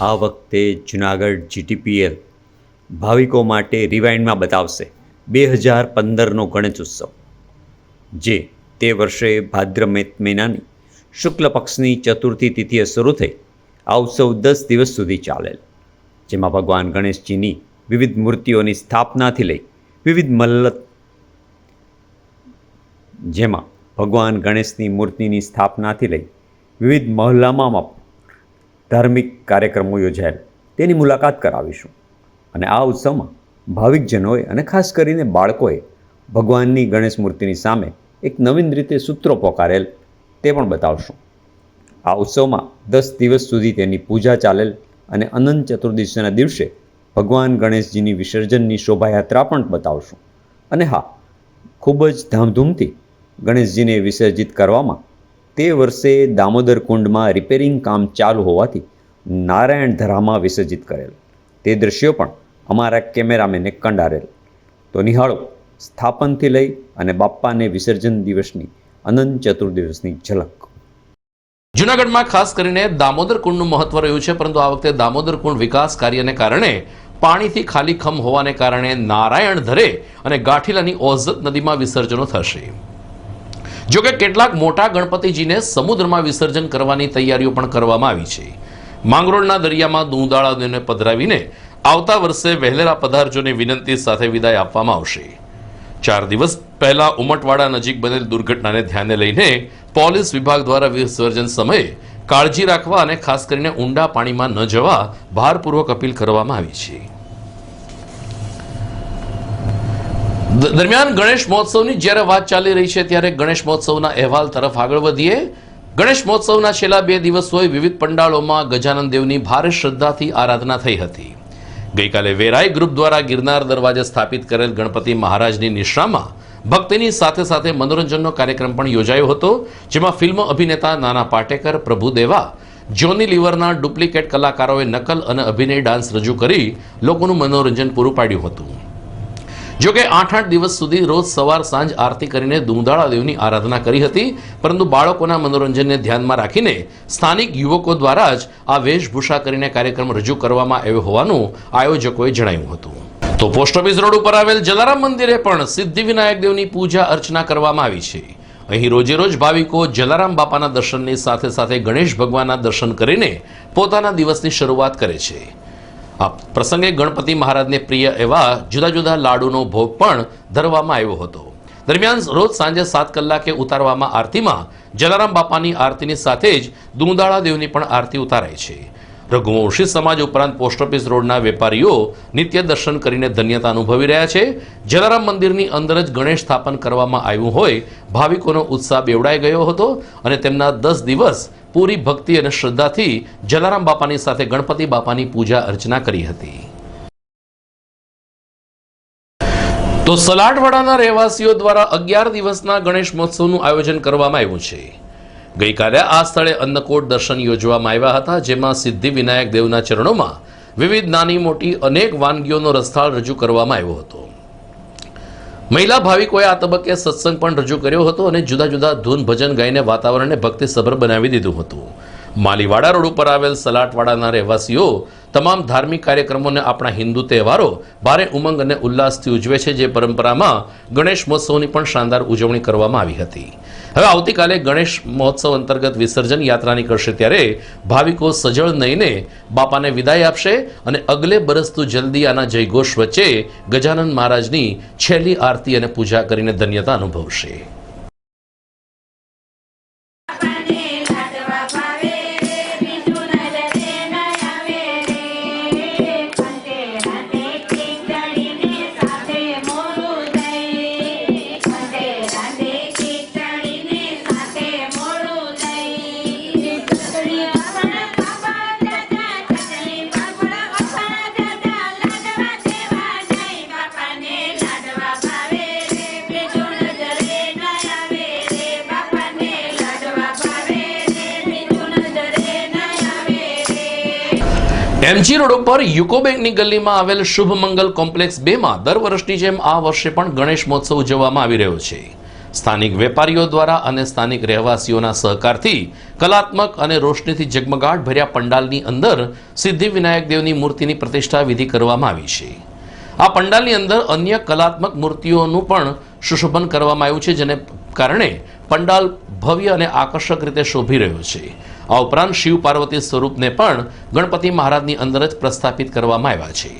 આ વખતે જુનાગઢ જીટીપીએલ ભાવિકો માટે રિવાઇન્ડમાં બતાવશે બે હજાર પંદરનો ગણેશ ઉત્સવ જે તે વર્ષે ભાદ્ર મહિનાની શુક્લ પક્ષની ચતુર્થી તિથિએ શરૂ થઈ આ ઉત્સવ દસ દિવસ સુધી ચાલેલ, જેમાં ભગવાન ગણેશજીની વિવિધ મૂર્તિઓની સ્થાપનાથી લઈ વિવિધ મલ્લત જેમાં ભગવાન ગણેશની મૂર્તિની સ્થાપનાથી લઈ વિવિધ મહોલ્લામાં ધાર્મિક કાર્યક્રમો યોજાયેલ તેની મુલાકાત કરાવીશું. અને આ ઉત્સવમાં ભાવિકજનોએ અને ખાસ કરીને બાળકોએ ભગવાનની ગણેશ મૂર્તિની સામે એક નવીન રીતે સૂત્રો પોકારેલ તે પણ બતાવશું. આ ઉત્સવમાં દસ દિવસ સુધી તેની પૂજા ચાલેલ અને અનંત ચતુર્દશીના દિવસે ભગવાન ગણેશજીની વિસર્જનની શોભાયાત્રા પણ બતાવશું. અને હા, ખૂબ જ ધામધૂમથી ગણેશજીને વિસર્જિત કરવામાં તે વર્ષે દામોદર કુંડમાં રિપેરિંગ કામ ચાલુ હોવાથી નારાયણ ધરામાં વિસર્જિત કરેલ. તે દ્રશ્યો પણ અમારા કેમેરામેને કંડારેલ. તો નિહાળો, સ્થાપનથી લઈ અને બાપ્પાને વિસર્જન દિવસની અનંત ચતુર્દિવસની ઝલક. જૂનાગઢમાં ખાસ કરીને દામોદર કુંડનું મહત્વ રહ્યું છે, પરંતુ આ વખતે દામોદર કુંડ વિકાસ કાર્યને કારણે પાણીથી ખાલી ખમ હોવાને કારણે નારાયણ ધરે અને ગાંઠીલાની ઓઝત નદીમાં વિસર્જનો થશે. જોકે કેટલાક મોટા ગણપતિજીને સમુદ્રમાં વિસર્જન કરવાની તૈયારીઓ પણ કરવામાં આવી છે. માંગરોળના દરિયામાં દૂંદાળાને પધરાવીને આવતા વર્ષે વહેલેરા પધારજોની વિનંતી સાથે વિદાય આપવામાં આવશે. ચાર દિવસ પહેલા ઉમટવાડા નજીક બનેલ દુર્ઘટનાને ધ્યાને લઈને પોલીસ વિભાગ દ્વારા વિસર્જન સમયે કાળજી રાખવા અને ખાસ કરીને ઊંડા પાણીમાં ન જવા ભારપૂર્વક અપીલ કરવામાં આવી છે. દરમિયાન ગણેશ મહોત્સવની જ્યારે વાત ચાલી રહી છે ત્યારે ગણેશ મહોત્સવના અહેવાલ તરફ આગળ વધીએ. ગણેશ મહોત્સવના છેલ્લા બે દિવસોએ વિવિધ પંડાળોમાં ગજાનન દેવની ભારે શ્રદ્ધાથી આરાધના થઈ હતી. ગઈકાલે વેરાઈ ગ્રુપ દ્વારા ગિરનાર દરવાજે સ્થાપિત કરેલ ગણપતિ મહારાજની નિશ્રામાં ભક્તિની સાથે સાથે મનોરંજનનો કાર્યક્રમ પણ યોજાયો હતો, જેમાં ફિલ્મ અભિનેતા નાના પાટેકર પ્રભુદેવા જોની લિવરના ડુપ્લિકેટ કલાકારોએ નકલ અને અભિનય ડાન્સ રજૂ કરી લોકોનું મનોરંજન પૂરું પાડ્યું હતું. જો કે આઠ આઠ દિવસ સુધી રોજ સવાર સાંજ આરતી કરીને દુંદાળા દેવની આરાધના કરી હતી, પરંતુ બાળકોના મનોરંજનને ધ્યાનમાં રાખીને સ્થાનિક યુવકો દ્વારા જ આ વેશભૂષા કરીને કાર્યક્રમ રજૂ કરવામાં આવ્યો હોવાનું આયોજકોએ જણાવ્યું હતું. તો પોસ્ટ ઓફિસ રોડ ઉપર આવેલ જલારામ મંદિરે પણ સિદ્ધિવિનાયક દેવની પૂજા અર્ચના કરવામાં આવી છે. અહીં રોજે રોજ ભાવિકો જલારામ બાપાના દર્શનની સાથે સાથે ગણેશ ભગવાનના દર્શન કરીને પોતાના દિવસની શરૂઆત કરે છે. આ પ્રસંગે ગણપતિ મહારાજને પ્રિય એવા જુદા જુદા લાડુનો ભોગ પણ ધરવામાં આવ્યો હતો. દરમિયાન રોજ સાંજે સાત કલાકે ઉતારવામાં આરતીમાં જલારામ બાપાની આરતીની સાથે જ દુંદાળા દેવની પણ આરતી ઉતારાય છે. રઘુવંશી સમાજ ઉપરાંત પોસ્ટ ઓફિસ રોડના વેપારીઓ નિત્ય દર્શન કરીને ધન્યતા અનુભવી રહ્યા છે. જલારામ મંદિરની અંદર જ ગણેશ સ્થાપન કરવામાં આવ્યું હોય, ભાવિકોનો ઉત્સાહ બેવડાઈ ગયો હતો અને તેમના દસ દિવસ પૂરી ભક્તિ અને શ્રદ્ધાથી જલારામ બાપાની સાથે ગણપતિ બાપાની પૂજા અર્ચના કરી હતી. તો સલાટવાડાના રહેવાસીઓ દ્વારા અગિયાર દિવસના ગણેશ મહોત્સવનું આયોજન કરવામાં આવ્યું છે. ગઈકાલે આ સ્થળે અન્નકોટ દર્શન યોજવામાં આવ્યા હતા, જેમાં સિદ્ધિ વિનાયક દેવના ચરણોમાં વિવિધ નાની મોટી અનેક વાનગીઓનો રસ્થાળ રજૂ કરવામાં આવ્યો હતો. મહિલા ભાવિકોએ આ તબક્કે સત્સંગ પણ રજૂ કર્યો હતો અને જુદા જુદા ધૂન ભજન ગાઈને વાતાવરણને ભક્તિસભર બનાવી દીધું હતું. માલીવાડા રોડ ઉપર આવેલ સલાટવાડાના રહેવાસીઓ તમામ ધાર્મિક કાર્યક્રમોને આપણા હિન્દુ તહેવારો ભારે ઉમંગ અને ઉલ્લાસથી ઉજવે છે, જે પરંપરામાં ગણેશ મહોત્સવની પણ શાનદાર ઉજવણી કરવામાં આવી હતી. હવે આવતીકાલે ગણેશ મહોત્સવ અંતર્ગત વિસર્જન યાત્રા નીકળશે ત્યારે ભાવિકો સજળ નહીને બાપાને વિદાય આપશે અને અગલે બરસતું જલ્દી આના જયઘોષ વચ્ચે ગજાનંદ મહારાજની છેલ્લી આરતી અને પૂજા કરીને ધન્યતા અનુભવશે. એમજી રોડ ઉપર યુકો બેંકની ગલીમાં આવેલ શુભ મંગલ કોમ્પ્લેક્સ બેમાં દર વર્ષની જેમ આ વર્ષે પણ ગણેશ મહોત્સવ ઉજવવામાં આવી રહ્યો છે. સ્થાનિક વેપારીઓ દ્વારા અને સ્થાનિક રહેવાસીઓના સહકારથી કલાત્મક અને રોશનીથી જગમગાટ ભર્યા પંડાલની અંદર સિદ્ધિવિનાયક દેવની મૂર્તિની પ્રતિષ્ઠા વિધિ કરવામાં આવી છે. આ પંડાલની અંદર અન્ય કલાત્મક મૂર્તિઓનું પણ સુશોભન કરવામાં આવ્યું છે, જેને કારણે પંડાલ ભવ્ય અને આકર્ષક રીતે શોભી રહ્યો છે. આ ઉપરાંત શિવ પાર્વતી સ્વરૂપને પણ ગણપતિ મહારાજની અંદર જ પ્રસ્થાપિત કરવામાં આવ્યા છે.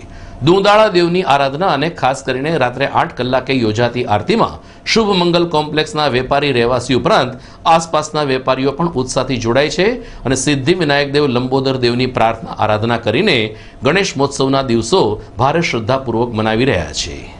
દુંદાળા દેવની આરાધના અને ખાસ કરીને રાત્રે આઠ કલાકે યોજાતી આરતીમાં શુભ મંગલ કોમ્પ્લેક્સના વેપારી રહેવાસી ઉપરાંત આસપાસના વેપારીઓ પણ ઉત્સાહથી જોડાય છે અને સિદ્ધિ વિનાયક દેવ લંબોદર દેવની પ્રાર્થના આરાધના કરીને ગણેશ મહોત્સવના દિવસો ભારે શ્રદ્ધાપૂર્વક મનાવી રહ્યા છે.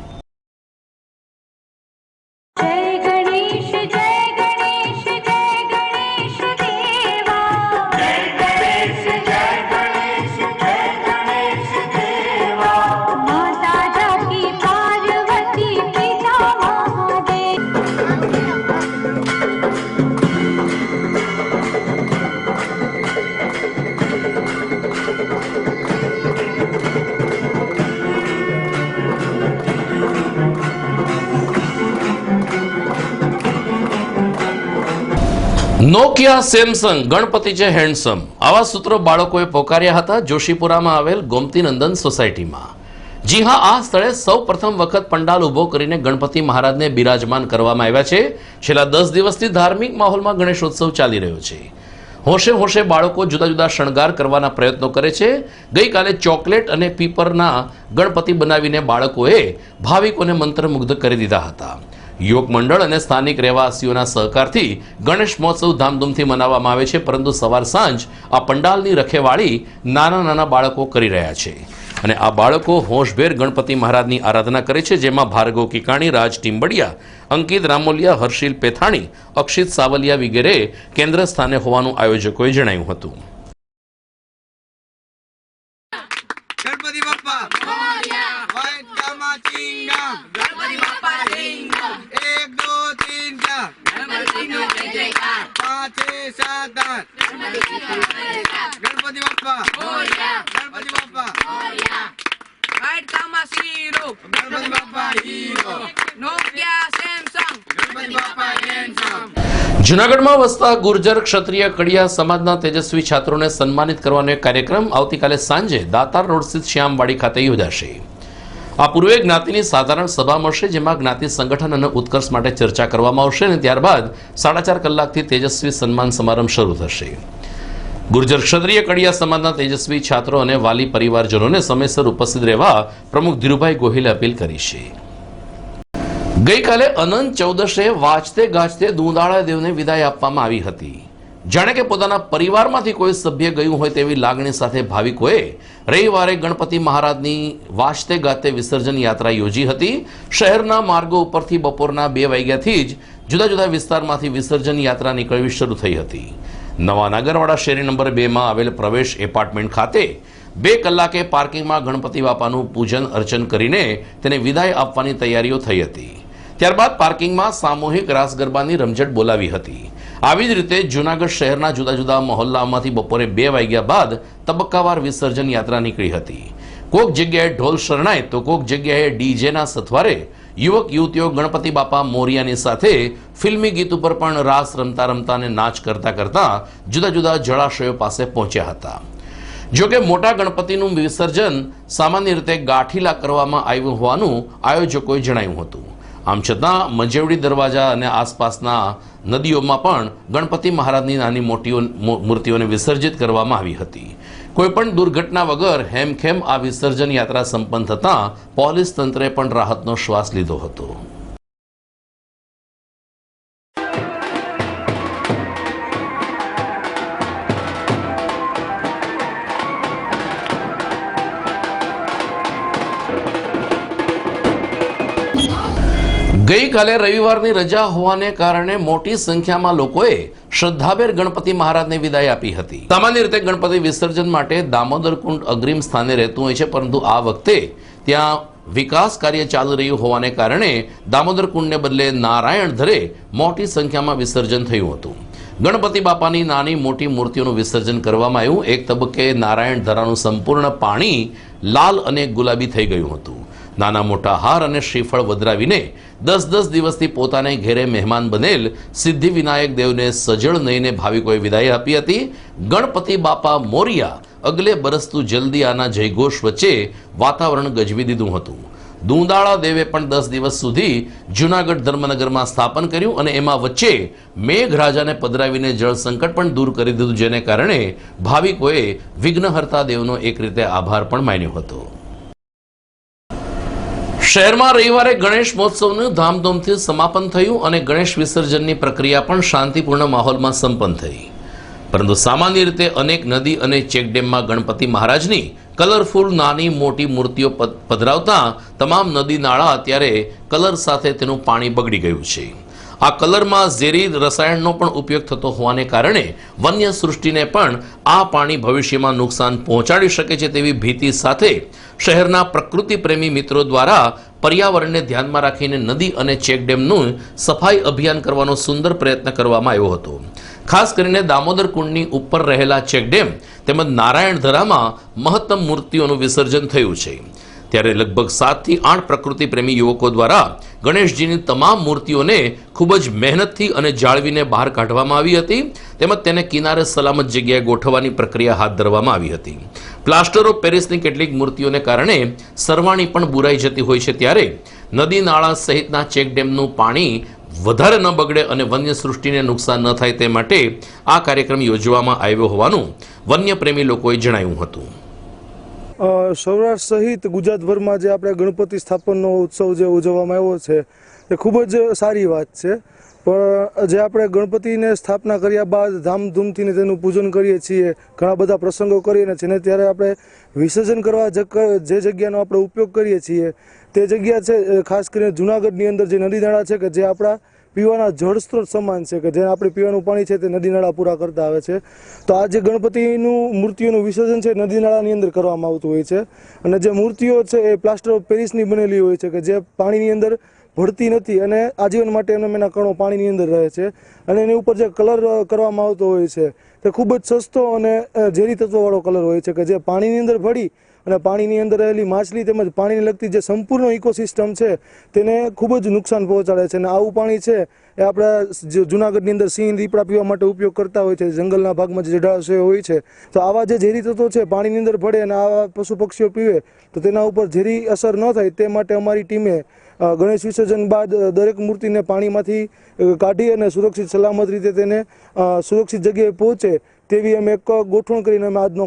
નોકિયા સેમસંગ, ગણપતિ છે હેન્ડસમ આવા સૂત્રો બાળકોએ પોકાર્યા હતા જોશીપુરામાં આવેલ ગોમતીનંદન સોસાયટીમાં. જી હા, આ સ્થળે સૌ પ્રથમ વખત પંડાલ ઊભો કરીને ગણપતિ મહારાજને બિરાજમાન કરવામાં આવ્યા છે. છેલ્લા દસ દિવસથી ધાર્મિક માહોલમાં ગણેશોત્સવ ચાલી રહ્યો છે. હોશે હોશે બાળકો જુદા જુદા શણગાર કરવાના પ્રયત્નો કરે છે. ગઈકાલે ચોકલેટ અને પીપરના ગણપતિ બનાવીને બાળકોએ ભાવિકોને મંત્રમુગ્ધ કરી દીધા હતા. યુવક મંડળ અને સ્થાનિક રહેવાસીઓના સહકારથી ગણેશ મહોત્સવ ધામધૂમથી મનાવવામાં આવે છે, પરંતુ સવાર સાંજ આ પંડાલની રખેવાળી નાના નાના બાળકો કરી રહ્યા છે. અને આ બાળકો હોશભેર ગણપતિ મહારાજની આરાધના કરે છે, જેમાં ભાર્ગવ કિકાણી, રાજ ટીમ્બડિયા અંકિત રામોલિયા, હર્ષિલ પેથાણી, અક્ષિત સાવલિયા વગેરે કેન્દ્ર સ્થાને હોવાનું આયોજકોએ જણાવ્યું હતું Ganapati Bappa white gamma chewing gum Ganapati Bappa chewing gum એક દો તીન ચાર પાંચ છ સાત આઠ ગણપતિ બાપા Ganapati Bappa Right Kamasiro, Ganapati Bappa hero Nokia Samsung, Ganapati Bappa handsome જૂનાગઢમાં વસતા ગુર્જર ક્ષત્રિય કડિયા સમાજના તેજસ્વી છાત્રોને સન્માનિત કરવાનો એક કાર્યક્રમ આવતીકાલે સાંજે દાતાર રોડ સ્થિત શ્યામવાડી ખાતે યોજાશે. આ પૂર્વે જ્ઞાતિની સાધારણ સભા મળશે, જેમાં જ્ઞાતિ સંગઠન અને ઉત્કર્ષ માટે ચર્ચા કરવામાં આવશે અને ત્યારબાદ સાડા ચાર કલાકથી તેજસ્વી સન્માન સમારંભ શરૂ થશે. ગુર્જર ક્ષત્રિય કડિયા સમાજના તેજસ્વી છાત્રો અને વાલી પરિવારજનોને સમયસર ઉપસ્થિત રહેવા પ્રમુખ ધીરુભાઈ ગોહિલે અપીલ કરી છે. ગઈકાલે અનંત ચૌદશે વાંચતે ગાજતે દુંદાળા દેવને વિદાય આપવામાં આવી હતી. જાણે કે પોતાના પરિવારમાંથી કોઈ સભ્ય ગયું હોય તેવી લાગણી સાથે ભાવિકોએ રવિવારે ગણપતિ મહારાજની વાજતે ગાતે વિસર્જન યાત્રા યોજી હતી. શહેરના માર્ગો ઉપરથી બપોરના બે વાગ્યાથી જ જુદા જુદા વિસ્તારમાંથી વિસર્જન યાત્રા નીકળવી શરૂ થઈ હતી. નવા નાગરવાડા શેરી નંબર બેમાં આવેલ પ્રવેશ એપાર્ટમેન્ટ ખાતે બે કલાકે પાર્કિંગમાં ગણપતિ બાપાનું પૂજન અર્ચન કરીને તેને વિદાય આપવાની તૈયારીઓ થઈ હતી. ત્યારબાદ પાર્કિંગમાં સામૂહિક રાસ ગરબાની રમઝટ બોલાવી હતી. આવી જ રીતે જૂનાગઢ શહેરના જુદા જુદા મહોલ્લામાંથી બપોરે બે વાગ્યા બાદ તબક્કાવાર વિસર્જન યાત્રા નીકળી હતી. કોક જગ્યાએ ઢોલ શરણાય તો કોક જગ્યાએ ડીજેના સથવારે યુવક, યુવતીઓ, ગણપતિ બાપા મોરિયાની સાથે ફિલ્મી ગીત ઉપર પણ રાસ રમતા રમતા અને નાચ કરતા કરતા જુદા જુદા જળાશયો પાસે પહોંચ્યા હતા. જો કે મોટા ગણપતિનું વિસર્જન સામાન્ય રીતે ગાંઠીલા કરવામાં આવ્યું હોવાનું આયોજકોએ જણાવ્યું હતું. આમ છતાં મંજેવડી દરવાજા અને આસપાસના નદીઓમાં પણ ગણપતિ મહારાજની નાની મોટીઓ મૂર્તિઓને વિસર્જિત કરવામાં આવી હતી. કોઈપણ દુર્ઘટના વગર હેમખેમ આ વિસર્જન યાત્રા સંપન્ન થતાં પોલીસ તંત્રે પણ રાહતનો શ્વાસ લીધો હતો. ગઈકાલે રવિવારની રજા હોવાને કારણે મોટી સંખ્યામાં લોકોએ શ્રદ્ધાભેર ગણપતિ મહારાજને વિદાય આપી હતી. સામાન્ય રીતે ગણપતિ વિસર્જન માટે દામોદર કુંડ અગ્રિમ સ્થાને રહેતું હોય છે, પરંતુ આ વખતે ત્યાં વિકાસ કાર્ય ચાલી રહ્યું હોવાને કારણે દામોદર કુંડને બદલે નારાયણ ધરે મોટી સંખ્યામાં વિસર્જન થયું હતું. ગણપતિ બાપાની નાની મોટી મૂર્તિઓનું વિસર્જન કરવામાં આવ્યું. એક તબક્કે નારાયણ ધરાનું સંપૂર્ણ પાણી લાલ અને ગુલાબી થઈ ગયું હતું. નાના મોટા હાર અને શ્રીફળ વધરાવીને દસ દસ દિવસથી પોતાને ઘેરે મહેમાન બનેલ સિદ્ધિવિનાયક દેવને સજળ નહીને ભાવિકોએ વિદાય આપી હતી. ગણપતિ બાપા મોરિયા અગલે બરસતું જલ્દી આના જયઘોષ વચ્ચે વાતાવરણ ગજવી દીધું હતું. દુંદાળા દેવે પણ દસ દિવસ સુધી જૂનાગઢ ધર્મનગરમાં સ્થાપન કર્યું અને એમાં વચ્ચે મેઘરાજાને પધરાવીને જળ સંકટ પણ દૂર કરી દીધું, જેને કારણે ભાવિકોએ વિઘ્નહર્તા દેવનો એક રીતે આભાર પણ માન્યો હતો. શહેરમાં રવિવારે ગણેશ મહોત્સવનું ધામધૂમથી સમાપન થયું અને ગણેશ વિસર્જનની પ્રક્રિયા પણ શાંતિપૂર્ણ માહોલમાં સંપન્ન થઈ. પરંતુ સામાન્ય રીતે અનેક નદી અને ચેકડેમમાં ગણપતિ મહારાજની કલરફુલ નાની મોટી મૂર્તિઓ પધરાવતા તમામ નદી નાળા અત્યારે કલર સાથે તેનું પાણી બગડી ગયું છે. આ કલરમાં ઝેરી રસાયણનો પણ ઉપયોગ થતો હોવાને કારણે વન્ય સૃષ્ટિને પણ આ પાણી ભવિષ્યમાં નુકસાન પહોંચાડી શકે છે તેવી ભીતિ સાથે શહેરના પ્રકૃતિ પ્રેમી મિત્રો દ્વારા પર્યાવરણને ધ્યાનમાં રાખીને નદી અને ચેકડેમનું સફાઈ અભિયાન કરવાનો સુંદર પ્રયત્ન કરવામાં આવ્યો હતો. ખાસ કરીને દામોદર કુંડની ઉપર રહેલા ચેકડેમ તેમજ નારાયણધરામાં મહત્તમ મૂર્તિઓનું વિસર્જન થયું છે. ત્યારે લગભગ સાતથી આઠ પ્રકૃતિ પ્રેમી યુવકો દ્વારા ગણેશજીની તમામ મૂર્તિઓને ખૂબ જ મહેનતથી અને જાળવીને બહાર કાઢવામાં આવી હતી. તેમજ તેને કિનારે સલામત જગ્યાએ ગોઠવવાની પ્રક્રિયા હાથ ધરવામાં આવી હતી. પ્લાસ્ટર ઓફ પેરિસની કેટલીક મૂર્તિઓને કારણે સરવાણી પણ બુરાઈ જતી હોય છે ત્યારે નદી નાળા સહિતના ચેકડેમનું પાણી વધારે ન બગડે અને વન્ય સૃષ્ટિને નુકસાન ન થાય તે માટે આ કાર્યક્રમ યોજવામાં આવ્યો હોવાનું વન્ય પ્રેમી લોકોએ જણાવ્યું હતું. સૌરાષ્ટ્ર સહિત ગુજરાતભરમાં જે આપણે ગણપતિ સ્થાપનનો ઉત્સવ જે ઉજવવામાં આવ્યો છે, એ ખૂબ જ સારી વાત છે. પણ જે આપણે ગણપતિને સ્થાપના કર્યા બાદ ધામધૂમથી તેનું પૂજન કરીએ છીએ, ઘણા બધા પ્રસંગો કરીએ છીએ ને ત્યારે આપણે વિસર્જન કરવા જે જગ્યાનો આપણે ઉપયોગ કરીએ છીએ, તે જગ્યા છે ખાસ કરીને જુનાગઢની અંદર જે નદી નાળા છે કે જે આપણા પીવાના જળ સ્ત્રોત સમાન છે કે જે આપણે પીવાનું પાણી છે તે નદી નાળા પૂરા કરતા આવે છે. તો આ જે ગણપતિનું મૂર્તિઓનું વિસર્જન છે નદી નાળાની અંદર કરવામાં આવતું હોય છે. અને જે મૂર્તિઓ છે એ પ્લાસ્ટર ઓફ પેરિસની બનેલી હોય છે કે જે પાણીની અંદર ભળતી નથી અને આજીવન માટે એના એના કણો પાણીની અંદર રહે છે. અને એની ઉપર જે કલર કરવામાં આવતો હોય છે તે ખૂબ જ સસ્તો અને ઝેરી તત્વવાળો કલર હોય છે કે જે પાણીની અંદર ભળી અને પાણીની અંદર રહેલી માછલી તેમજ પાણીને લગતી જે સંપૂર્ણ ઇકોસિસ્ટમ છે, તેને ખૂબ જ નુકસાન પહોંચાડે છે. અને આવું પાણી છે, એ આપણા જૂનાગઢની અંદર સિંહ દીપડા પીવા માટે ઉપયોગ કરતા હોય છે, જંગલના ભાગમાં જે જળાશયો હોય છે. તો આવા જે ઝેરી તત્વો છે, પાણીની અંદર ભળે અને આવા પશુ પક્ષીઓ પીવે, તો તેના ઉપર ઝેરી અસર ન થાય, તે માટે અમારી ટીમે ગણેશ વિસર્જન બાદ દરેક મૂર્તિને પાણીમાંથી કાઢી અને સુરક્ષિત સલામત રીતે તેને સુરક્ષિત જગ્યાએ પહોંચે, તેવી અમે એક ગોઠવણ કરીને અમે આજનો